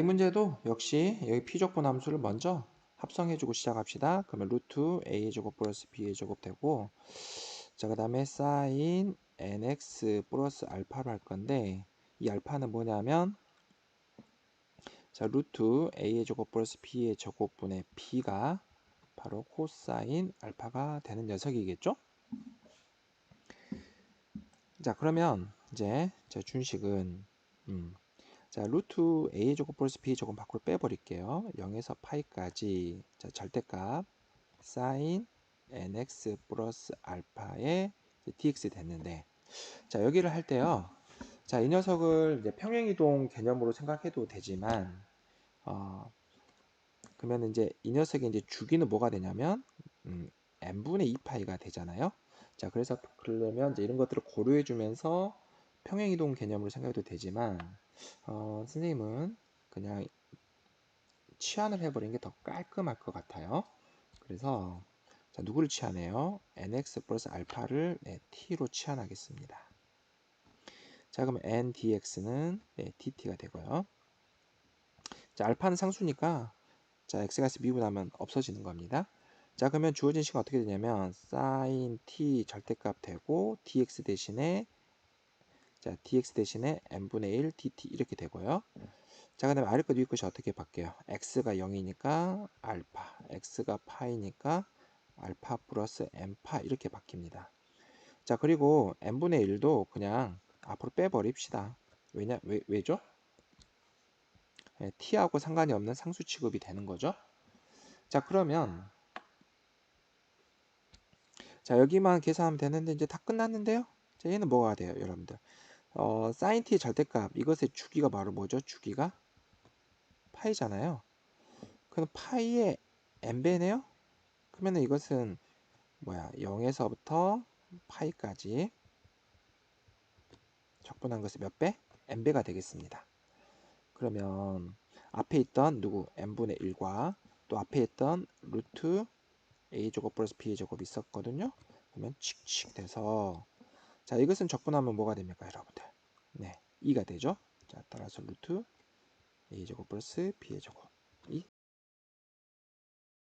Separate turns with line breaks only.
이 문제도 역시 여기 피족분 함수를 먼저 합성해주고 시작합시다. 그러면 루트 a의 제곱 플러스 b의 제곱 되고 자 그 다음에 사인 nx 플러스 알파로 할 건데 이 알파는 뭐냐면 자 루트 a의 제곱 플러스 b의 제곱분의 b가 바로 코사인 알파가 되는 녀석이겠죠? 자 그러면 이제 제 준식은 음, 자 루트 a 제곱 플러스 b 제곱 밖으로 빼버릴게요. 0에서 파이까지 자 절대값 사인 nx 플러스 알파의 dx 됐는데 자 여기를 할 때요. 자 이 녀석을 이제 평행이동 개념으로 생각해도 되지만 어, 그러면 이제 이 녀석의 이제 주기는 뭐가 되냐면 음, n분의 2파이가 되잖아요. 자 그래서 그러려면 이제 이런 것들을 고려해 주면서 평행이동 개념으로 생각해도 되지만 어, 선생님은 그냥 치환을 해버리는 게 더 깔끔할 것 같아요. 그래서 자, 누구를 치환해요? nx 플러스 알파를 네, t로 치환하겠습니다. 자 그럼 n dx는 네, dt가 되고요. 자 알파는 상수니까 자 x가 미분하면 없어지는 겁니다. 자 그러면 주어진 식은 어떻게 되냐면 sin t 절대값 되고 dx 대신에 자 dx 대신에 n분의 1 dt 이렇게 되고요. 자 그 다음에 아래 것 위에 것이 어떻게 바뀌어요? x가 0이니까 알파, x가 파이니까 알파 플러스 n파 이렇게 바뀝니다. 자 그리고 n분의 1도 그냥 앞으로 빼버립시다. 왜냐 왜, 왜죠? 네, t하고 상관이 없는 상수 취급이 되는 거죠. 자 그러면 자 여기만 계산하면 되는데 이제 다 끝났는데요. 자 얘는 뭐가 돼요, 여러분들? 어, 사인 t의 절대값 이것의 주기가 바로 뭐죠? 주기가 파이잖아요. 그럼 파이의 n배네요. 그러면 이것은 뭐야? 0에서부터 파이까지 적분한 것이 몇 배? n배가 되겠습니다. 그러면 앞에 있던 누구 n분의 1과 또 앞에 있던 루트 a제곱 플러스 b제곱 있었거든요. 그러면 칙칙 돼서 자 이것은 적분하면 뭐가 됩니까 여러분들? 네 2가 되죠. 자 따라서 루트 a제곱 플러스 b제곱 이